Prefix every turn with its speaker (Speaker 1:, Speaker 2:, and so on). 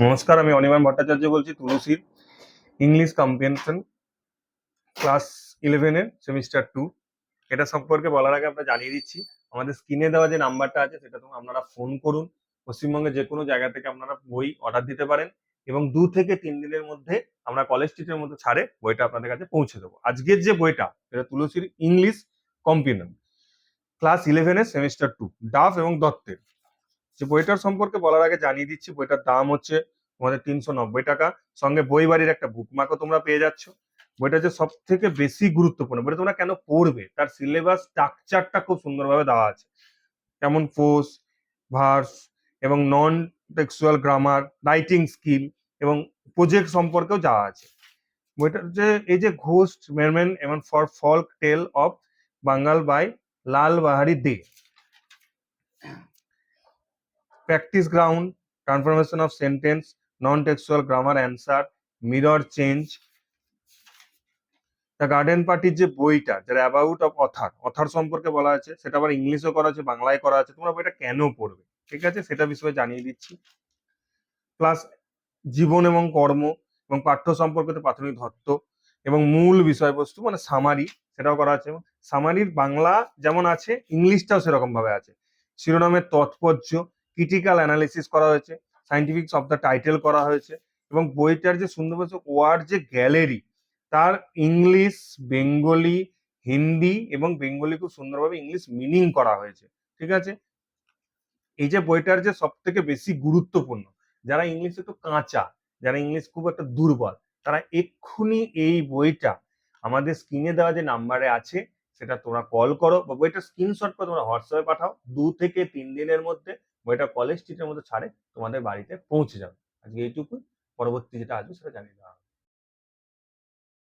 Speaker 1: নমস্কার, আমি অনিমান ভট্টাচার্য বলছি, তুলসীর ইংলিশ কম্পেনশন ক্লাস ইলেভেনের সেমিস্টার টু এটা সম্পর্কে বলার আগে আমরা জানিয়ে দিচ্ছি, আমাদের স্ক্রিনে দেওয়া যে নাম্বারটা আছে, সেটা তোমরা আপনারা ফোন করুন। পশ্চিমবঙ্গের যে কোনো জায়গা থেকে আপনারা বই অর্ডার দিতে পারেন এবং দু থেকে তিন দিনের মধ্যে আমরা কলেজ স্ট্রিটের মধ্যে ছাড়ে বইটা আপনাদের কাছে পৌঁছে দেবো। আজকের যে বইটা, সেটা তুলসীর ইংলিশ কম্পিউটার ক্লাস ইলেভেনের সেমিস্টার টু ডাফ এবং দত্তের। যে বইটার সম্পর্কে বলার আগে জানিয়ে দিচ্ছি, বইটার দাম হচ্ছে তোমাদের তিনশো নব্বই টাকা। সঙ্গে বই বাড়ির একটা বুকমার্কও তোমরা পেয়ে যাচ্ছ। বইটা যে সব থেকে বেশি গুরুত্বপূর্ণ। বইটা তোমরা কেন পড়বে? তার সিলেবাস স্ট্রাকচারটা খুব সুন্দরভাবে দেওয়া আছে। যেমন ফোর্স ভার্স এবং non textual grammar writing skill এবং প্রজেক্ট সম্পর্কেও যাওয়া আছে। বইটার যে এই যে ঘোস্ট মেরমেন এবং for folk tale of Bengal by Lal Behari Day. Practice ground, transformation of sentence, non-textual grammar answer, mirror change. The garden পার্টির যে বইটা যারা অ্যাবাউট অফ অথার অথার সম্পর্কে বলা আছে সেটা আবার ইংলিশও করা আছে বাংলায় করা আছে তোমরা বইটা কেন পড়বে? ঠিক আছে? সেটা বিষয়ে জানিয়ে দিচ্ছি। প্লাস জীবন এবং কর্ম এবং পাঠ্য সম্পর্কিত প্রাথমিক তত্ত্ব এবং মূল বিষয়বস্তু মানে সামারি সেটাও করা আছে। সামারির বাংলা যেমন আছে ইংলিশটাও সেরকম ভাবে আছে। শিরোনামের তাৎপর্য ক্রিটিক্যাল অ্যানালিসিস করা হয়েছে সাইন্টিফিক অফ দ্য টাইটেল করা হয়েছে এবং বইটার যে সুন্দর ওয়ার্ড যে গ্যালারি তার ইংলিশ বেঙ্গলি হিন্দি এবং বেঙ্গলি খুব সুন্দরভাবে ইংলিশ মিনিং করা হয়েছে, ঠিক আছে? এই যে বইটার যে সব থেকে বেশি গুরুত্বপূর্ণ, যারা ইংলিশ একটু কাঁচা, যারা ইংলিশ খুব একটা দুর্বল, তারা এক্ষুনি এই বইটা আমাদের স্ক্রিনে দেওয়া যে নাম্বারে আছে, সেটা তোমরা কল করো বা বইটা স্ক্রিনশট করে তোমরা হোয়াটসঅ্যাপে পাঠাও, দু থেকে তিন দিনের মধ্যে বইটা কলেজ স্ট্রিটের মধ্যে ছাড়ে তোমাদের বাড়িতে পৌঁছে যাবে আজকে এইটুকুই পরবর্তী যেটা আসবে সেটা জানিয়ে দেওয়া।